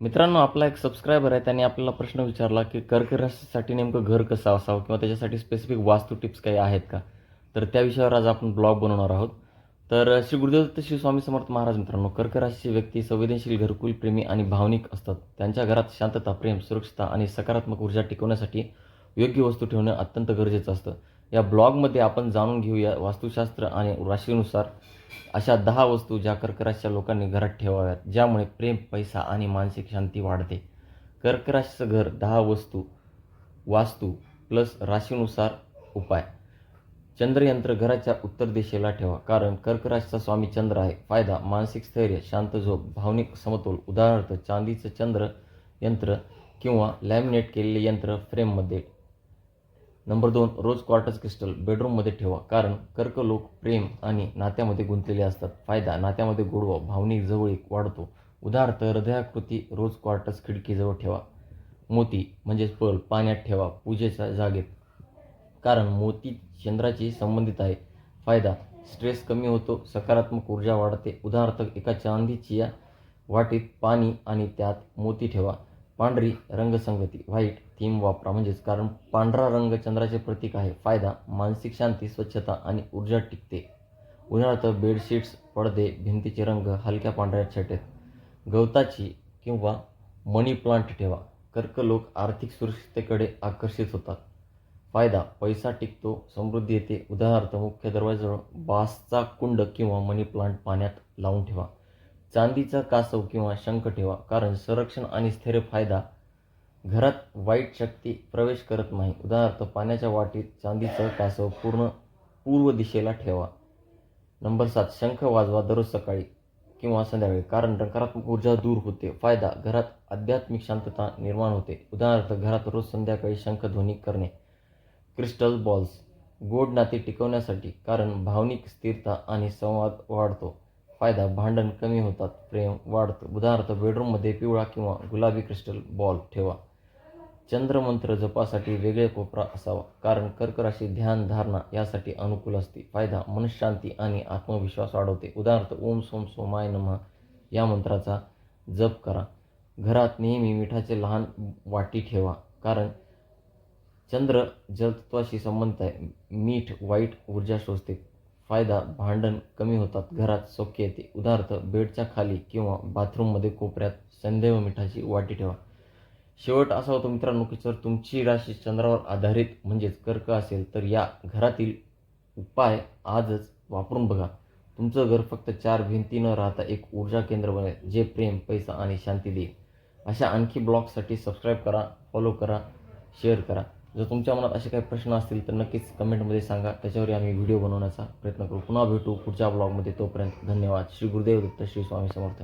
मित्रांनो आपला एक सबस्क्रायबर आहे त्याने आपल्याला प्रश्न विचारला की कर्कराशीसाठी नेमकं घर कसं असावं किंवा त्याच्यासाठी स्पेसिफिक वास्तू टिप्स काही आहेत का? तर त्या विषयावर आज आपण ब्लॉग बनवणार आहोत. तर श्री गुरुदत्त श्री स्वामी समर्थ महाराज मित्रांनो कर्कराशीची व्यक्ती संवेदनशील घरकुल प्रेमी आणि भावनिक असतात. त्यांच्या घरात शांतता प्रेम सुरक्षता आणि सकारात्मक ऊर्जा टिकवण्यासाठी योग्य वस्तू ठेवणं अत्यंत गरजेचं असतं. या ब्लॉगमध्ये आपण जाणून घेऊया वास्तुशास्त्र आणि राशीनुसार अशा दहा वस्तू ज्या कर्कराशच्या लोकांनी घरात ठेवाव्यात ज्यामुळे प्रेम पैसा आणि मानसिक शांती वाढते. कर्कराशचं घर दहा वस्तू वास्तू प्लस राशीनुसार उपाय. चंद्रयंत्र घराच्या उत्तर दिशेला ठेवा कारण कर्कराशचा स्वामी चंद्र आहे. फायदा मानसिक स्थैर्य शांत झोप भावनिक समतोल उदाहरणार्थ चांदीचं चंद्र यंत्र किंवा लॅमिनेट केलेले यंत्र फ्रेममध्ये नंबर दोन रोज क्वार्टर्स क्रिस्टल बेडरूममध्ये ठेवा. कारण कर्क लोक प्रेम आणि नात्यामध्ये गुंतलेले असतात. फायदा नात्यामध्ये गोडवा भावनिक जवळीक वाढतो. उदाहरणार्थ हृदयाकृती रोज क्वार्टर्स खिडकीजवळ ठेवा. मोती म्हणजेच पळ पाण्यात ठेवा. पूजेच्या जागेत. कारण मोती चंद्राची संबंधित आहे. फायदा स्ट्रेस कमी होतो सकारात्मक ऊर्जा वाढते. उदाहरणार्थ एका चांदीची या वाटीत पाणी आणि त्यात मोती ठेवा. पांढरी रंगसंगती व्हाईट थीम वापरा. म्हणजेच कारण पांढरा रंग चंद्राचे प्रतीक आहे. फायदा मानसिक शांती स्वच्छता आणि ऊर्जा टिकते. उदाहरणार्थ बेडशीट्स पडदे भिंतीचे रंग हलक्या पांढऱ्या छटेत. गवताची किंवा मनी प्लांट ठेवा. कर्क लोक आर्थिक सुरक्षिततेकडे आकर्षित होतात. फायदा पैसा टिकतो समृद्धी येते. उदाहरणार्थ मुख्य दरवाजाजवळ बासचा कुंड किंवा मनी प्लांट पाण्यात लावून ठेवा. चांदीचा कासव किंवा शंख ठेवा कारण संरक्षण आणि स्थिर फायदा. घरात वाईट शक्ती प्रवेश करत नाही. उदाहरणार्थ पाण्याच्या वाटीत चांदीचं कासव पूर्ण पूर्व दिशेला ठेवा. नंबर सात शंख वाजवा दररोज सकाळी किंवा संध्याकाळी कारण नकारात्मक ऊर्जा दूर होते. फायदा घरात आध्यात्मिक शांतता निर्माण होते. उदाहरणार्थ घरात रोज संध्याकाळी शंखध्वनी करणे. क्रिस्टल बॉल्स गोड नाते टिकवण्यासाठी कारण भावनिक स्थिरता आणि संवाद वाढतो. फायदा भांडण कमी होतात. प्रेम वाढतं. उदाहरणार्थ बेडरूममध्ये पिवळा किंवा गुलाबी क्रिस्टल बॉल ठेवा. चंद्रमंत्र जपासाठी वेगळे कोपरा असावा. कारण कर्क राशी ध्यान धारणा यासाठी अनुकूल असते. फायदा मनशांती आणि आत्मविश्वास वाढवते. उदाहरणार्थ ओम सोम सोमाय नमः या मंत्राचा जप करा. घरात नेहमी मिठाचे लहान वाटी ठेवा. कारण चंद्र जलतत्वाशी संबंधित आहे. मीठ वाईट ऊर्जा शोषते. फायदा भांडण कमी होतात. घरात सौख्य येते. उदाहरणार्थ बेडच्या खाली किंवा बाथरूममध्ये कोपऱ्यात संदैव मिठाची वाटी ठेवा. शेवट असा होतो मित्रांनो की जर तुमची राशी चंद्रावर आधारित म्हणजेच कर्क असेल तर या घरातील उपाय आजच वापरून बघा. तुमचं घर फक्त चार भिंती न राहता एक ऊर्जा केंद्र बनेल जे प्रेम पैसा आणि शांती देईल. अशा आणखी ब्लॉगसाठी सबस्क्राईब करा फॉलो करा शेअर करा. जर तुमच्या मनात असे काही प्रश्न असतील तर नक्कीच कमेंटमध्ये सांगा. त्याच्यावर आम्ही व्हिडिओ बनवण्याचा प्रयत्न करू. पुन्हा भेटू पुढच्या ब्लॉगमध्ये तोपर्यंत धन्यवाद. श्री गुरुदेव दत्त श्री स्वामी समर्थ.